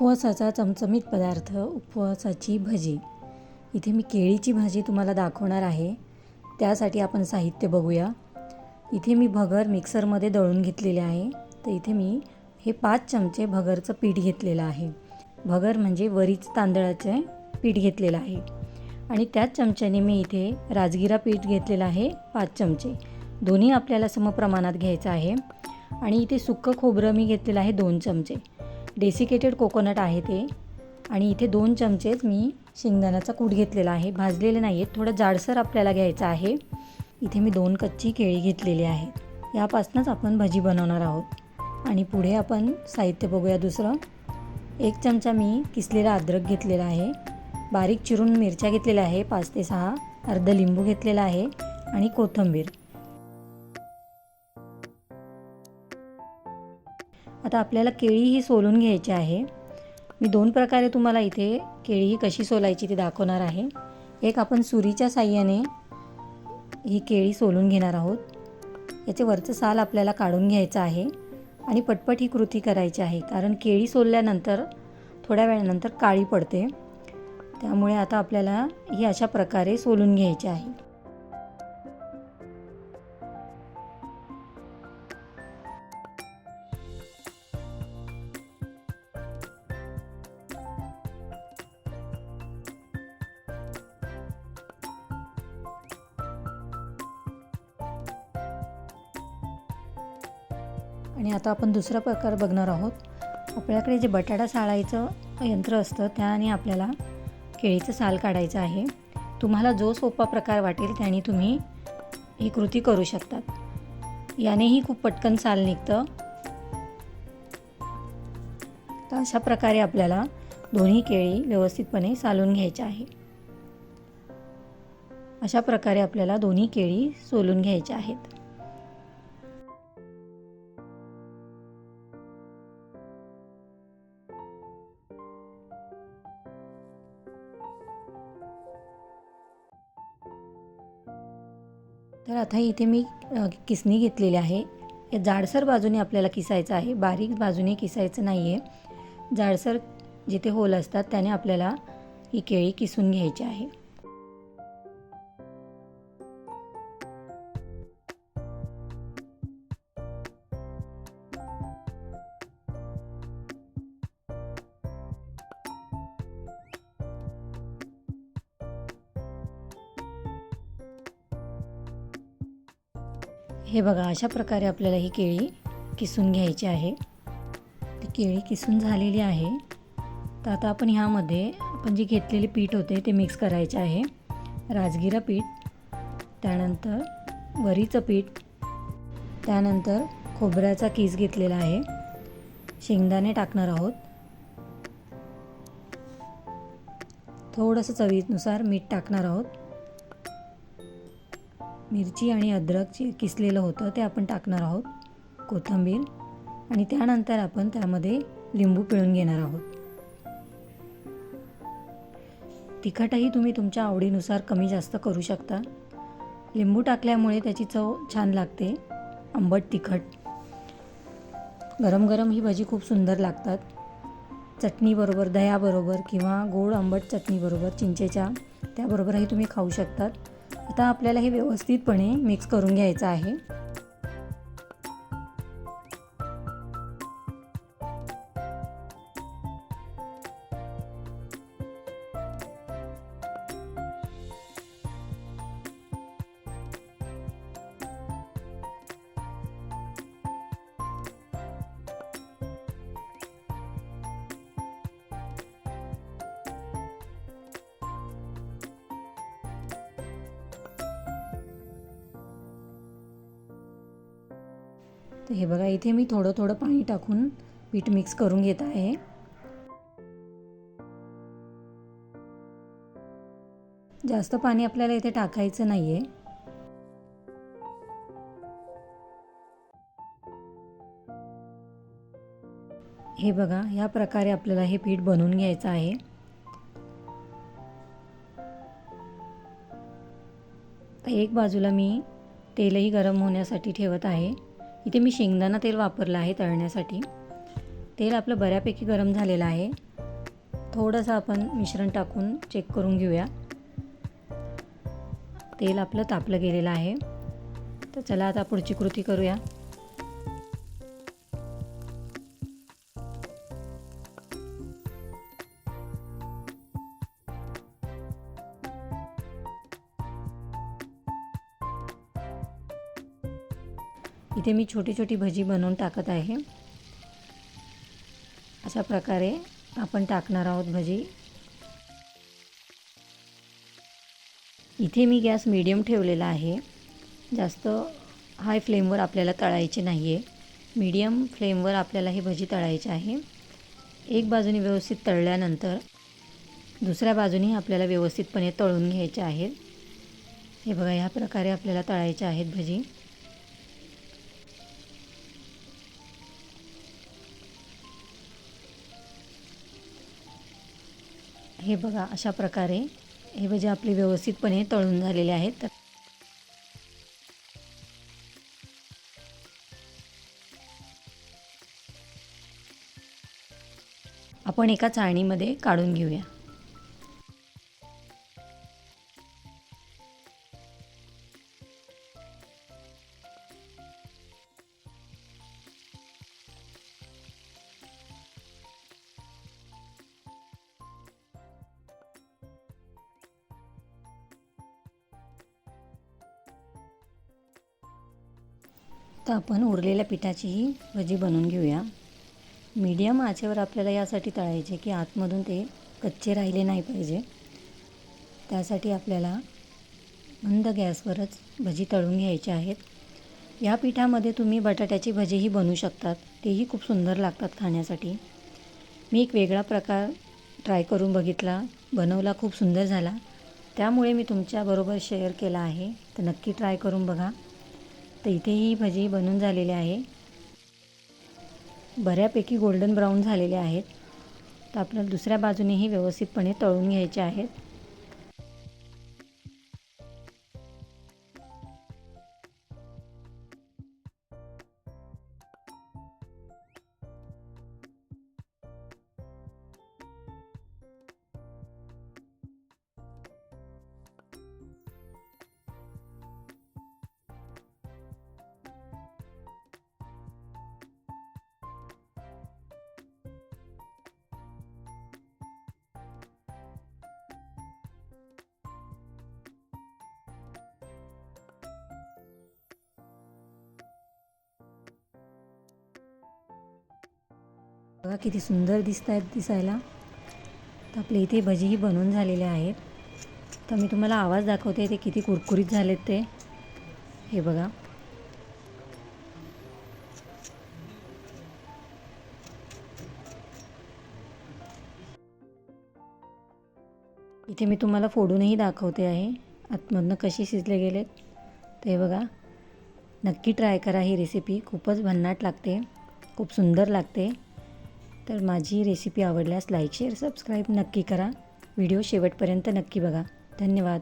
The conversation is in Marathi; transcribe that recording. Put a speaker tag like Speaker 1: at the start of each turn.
Speaker 1: उपवासाचा चमचमीत पदार्थ उपवासाची भजी. इथे मी केळीची भाजी तुम्हाला दाखवणार आहे. त्यासाठी आपण साहित्य बघूया. इथे मी भगर मिक्सरमध्ये दळून घेतलेले आहे. तर इथे मी हे पाच चमचे भगरचं पीठ घेतलेलं आहे. भगर म्हणजे वरीच तांदळाचे पीठ घेतलेलं आहे. आणि त्याच चमच्याने मी इथे राजगिरा पीठ घेतलेलं आहे पाच चमचे. दोन्ही आपल्याला समप्रमाणात घ्यायचं आहे. आणि इथे सुक्कं खोबरं मी घेतलेलं आहे दोन चमचे. डेसिकेटेड कोकोनट आहे ते. आणि इथे दोन चमचेच मी शेंगदाण्याचा कूट घेतलेला आहे. भाजलेले नाही आहेत थोडं जाडसर आपल्याला घ्यायचं आहे. इथे मी दोन कच्ची केळी घेतलेली आहे. यापासूनच आपण भजी बनवणार आहोत. आणि पुढे आपण साहित्य बघूया दुसरं. एक चमचा मी किसलेला अद्रक घेतलेला आहे. बारीक चिरून मिरच्या घेतलेल्या आहे. पाच ते सहा. अर्ध लिंबू घेतलेला आहे. आणि कोथिंबीर. आता आपल्याला केळी ही सोलून घ्यायची आहे. मी दोन प्रकारे तुम्हाला इथे केळी ही कशी सोलायची ते दाखवणार आहे. एक आपण सुरीच्या साह्याने ही केळी सोलून घेणार आहोत. याचे वरचं साल आपल्याला काढून घ्यायचं आहे आणि पटपट ही कृती करायची आहे कारण केळी सोलल्यानंतर थोड्या वेळानंतर काळी पडते. त्यामुळे आता आपल्याला ही अशा प्रकारे सोलून घ्यायची आहे. आणि आता आपण दुसरा प्रकार बघणार आहोत. आपल्याकडे जे बटाटा साळायचं यंत्र असतं त्याने आपल्याला केळीचं साल काढायचं आहे. तुम्हाला जो सोपा प्रकार वाटेल त्याने तुम्ही ही कृती करू शकतात. यानेही खूप पटकन साल निघतं. तर अशा प्रकारे आपल्याला दोन्ही केळी व्यवस्थितपणे सालून घ्यायच्या आहे. अशा प्रकारे आपल्याला दोन्ही केळी सोलून घ्यायच्या आहेत. तर आता इथे मी किसणी घेतलेली आहे. या जाडसर बाजूने आपल्याला किसायचं आहे. बारीक बाजूने किसायचं नाही आहे जाडसर जिथे होल असतात त्याने आपल्याला ही केळी किसून घ्यायची आहे. हे बघा अशा प्रकारे आपल्याला ही केळी किसून घ्यायची आहे. ती केळी किसून झालेली आहे. तर आता आपण ह्यामध्ये आपण जे घेतलेले पीठ होते ते मिक्स करायचे आहे. राजगिरा पीठ त्यानंतर वरीचं पीठ त्यानंतर खोबऱ्याचा किस घेतलेला आहे. शेंगदाणे टाकणार आहोत. थोडंसं चवीनुसार मीठ टाकणार आहोत. मिरची आणि अद्रक किसलेलं होतं ते आपण टाकणार आहोत कोथिंबीर. आणि त्यानंतर आपण त्यामध्ये लिंबू पिळून घेणार आहोत. तिखटही तुम्ही तुमच्या आवडीनुसार कमी जास्त करू शकता. लिंबू टाकल्यामुळे त्याची चव छान लागते. आंबट तिखट. गरम गरम ही भजी खूप सुंदर लागतात. चटणीबरोबर दह्याबरोबर किंवा गोड आंबट चटणीबरोबर चिंचेच्या त्याबरोबरही तुम्ही खाऊ शकतात. आता आपल्याला हे व्यवस्थितपणे मिक्स करून घ्यायचं आहे. तर हे बघा इथे मी थोडं थोडं पाणी टाकून पीठ मिक्स करून घेत आहे. जास्त पाणी आपल्याला इथे टाकायचं नाही आहे हे बघा ह्या प्रकारे आपल्याला हे पीठ बनवून घ्यायचं आहे. तर एक बाजूला मी तेलही गरम होण्यासाठी ठेवत आहे. इथे मी शेंगदाणा तेल वापरलं आहे तळण्यासाठी. तेल आपलं बऱ्यापैकी गरम झालेलं आहे. थोडंसं आपण मिश्रण टाकून चेक करून घेऊया. तेल आपलं तापलं गेलेलं आहे. तर चला आता पुढची कृती करूया. इथे मी छोटी छोटी भजी बनवून टाकत आहे. अशा प्रकारे आपण टाकणार आहोत भजी. इथे मी गॅस मीडियम ठेवलेला आहे. जास्त हाय फ्लेमवर आपल्याला तळायचे नाही आहे मीडियम फ्लेमवर आपल्याला ही भजी तळायची आहे. एक बाजूने व्यवस्थित तळल्यानंतर दुसऱ्या बाजूने आपल्याला व्यवस्थितपणे तळून घ्यायचे आहेत. हे बघा ह्या प्रकारे आपल्याला तळायचे आहेत भजी. हे बघा अशा प्रकारे हे भजे आपले व्यवस्थितपणे तळून झालेले आहेत तर आपण एका चाळणीमध्ये काढून घेऊया. तर आपण उरलेल्या पिठाची ही भजी बनवून घेऊया. मीडियम आचेवर आपल्याला यासाठी तळायचे की आतमधून ते कच्चे राहिले नाही पाहिजे. त्यासाठी आपल्याला मंद गॅसवरच भजी तळून घ्यायची आहेत. या पिठामध्ये तुम्ही बटाट्याची भजीही बनवू शकतात. तेही खूप सुंदर लागतात खाण्यासाठी. मी एक वेगळा प्रकार ट्राय करून बघितला. बनवला खूप सुंदर झाला. त्यामुळे मी तुमच्याबरोबर शेअर केला आहे. तर नक्की ट्राय करून बघा. तर इथे ही भजी बनून झालेली आहे. बऱ्यापैकी गोल्डन ब्राऊन झालेले आहेत. तर आपल्याला दुसऱ्या बाजूनेही व्यवस्थितपणे तळून घ्यायचे आहेत. बघा किती सुंदर दिसत आहेत दिसायला. तर आपले इथे भजीही बनवून झालेले आहेत. तर मी तुम्हाला आवाज दाखवते ते किती कुरकुरीत झालेत ते. हे बघा. इथे मी तुम्हाला फोडूनही दाखवते आहे. आतमधनं कशी शिजले गेलेत. ते बघा. नक्की ट्राय करा ही रेसिपी खूपच भन्नाट लागते. खूप सुंदर लागते. तर माझी रेसिपी आवडल्यास लाईक शेअर सबस्क्राईब नक्की करा. व्हिडिओ शेवटपर्यंत नक्की बघा. धन्यवाद.